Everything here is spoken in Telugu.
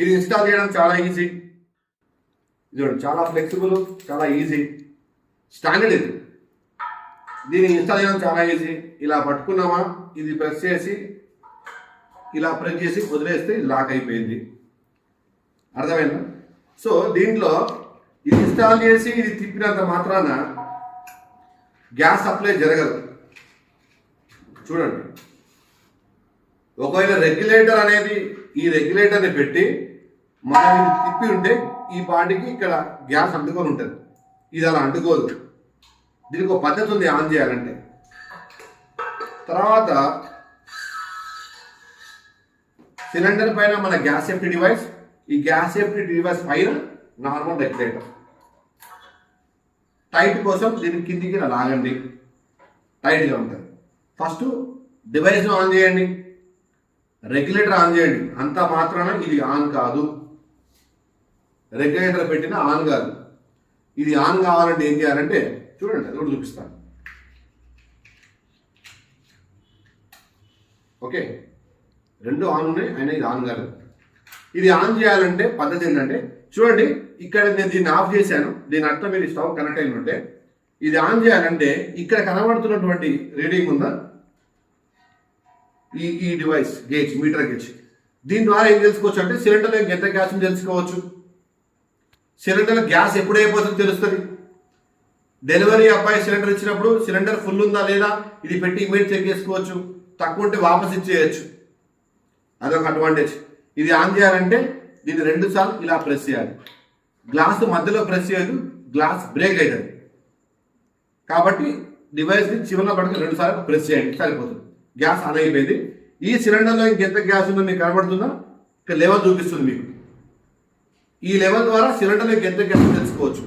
ఇది ఇన్స్టాల్ చేయడం చాలా ఈజీ ఇది చూడండి చాలా ఫ్లెక్సిబుల్ చాలా ఈజీ స్టాండర్డ్ ఇది. దీన్ని ఇన్స్టాల్ చేయడం చాలా ఈజీ ఇలా పట్టుకున్నామా ఇది ప్రెస్ చేసి ఇలా ప్రెస్ చేసి వదిలేస్తే లాక్ అయిపోయింది. అర్థమైందా? సో దీంట్లో ఇది ఇన్స్టాల్ చేసి ఇది తిప్పినంత మాత్రాన గ్యాస్ సప్లై జరగదు. చూడండి. ఒకవేళ రెగ్యులేటర్ అనేది ఈ రెగ్యులేటర్ని పెట్టి మనం ఇది తిప్పి ఉంటే ఈ పాటికి ఇక్కడ గ్యాస్ అంటుకొని ఉంటుంది. ఇది అలా అంటుకోదు. దీనికి ఒక పద్ధతి ఉంది ఆన్ చేయాలంటే. తర్వాత సిలిండర్ పైన మన గ్యాస్ సేఫ్టీ డివైస్ ఈ గ్యాస్ సేఫ్టీ డివైస్ పైన నార్మల్ రెగ్యులేటర్. టైట్ కోసం దీని కిందికి ఇలా లాగండి. టైట్గా ఉంటుంది. ఫస్ట్ డివైస్ ఆన్ చేయండి. రెగ్యులేటర్ ఆన్ చేయండి. అంత మాత్రాన ఇది ఆన్ కాదు. రెగ్యులేటర్ పెట్టిన ఆన్ కాదు. ఇది ఆన్ కావాలంటే ఏం చేయాలంటే చూడండి అది కూడా చూపిస్తాను. ఓకే రెండు ఆన్ ఉన్నాయి అయినా ఇది ఆన్ కాలేదు. ఇది ఆన్ చేయాలంటే పద్ధతి ఏంటంటే చూడండి ఇక్కడ నేను దీన్ని ఆఫ్ చేశాను దీని అర్థం మీరు స్టవ్ కనెక్ట్ అయిన ఉంటే. ఇది ఆన్ చేయాలంటే ఇక్కడ కనబడుతున్నటువంటి రీడింగ్ ఉందా? ఈ ఈ డివైస్ గేజ్ మీటర్ గేజ్. దీని ద్వారా ఏం తెలుసుకోవచ్చు అంటే సిలిండర్లో ఎంత గ్యాస్ తెలుసుకోవచ్చు. సిలిండర్ గ్యాస్ ఎప్పుడు తెలుస్తుంది. డెలివరీ అబ్బాయి సిలిండర్ ఇచ్చినప్పుడు సిలిండర్ ఫుల్ ఉందా లేదా ఇది పెట్టి ఇమీడియట్ చెక్ చేసుకోవచ్చు తక్కువ ఉంటే వాపస్ ఇచ్చేయచ్చు. అదొక అడ్వాంటేజ్ ఇది ఆన్ చేయాలంటే దీన్ని రెండు సార్లు ఇలా ప్రెస్ చేయాలి. గ్లాస్ మధ్యలో ప్రెస్ చేయదు గ్లాస్ బ్రేక్ అవుతుంది కాబట్టి డివైస్ని చివరిలో పడుకుని రెండు సార్లు ప్రెస్ చేయండి సరిపోతుంది. గ్యాస్ ఆన్ అయిపోయింది. ఈ సిలిండర్లో ఇంకెంత గ్యాస్ ఉందో మీకు కనబడుతుందా? ఇక్కడ లెవెల్ చూపిస్తుంది మీకు. ఈ లెవెల్ ద్వారా సిలిండర్లో ఎంత గ్యాస్ తెలుసుకోవచ్చు.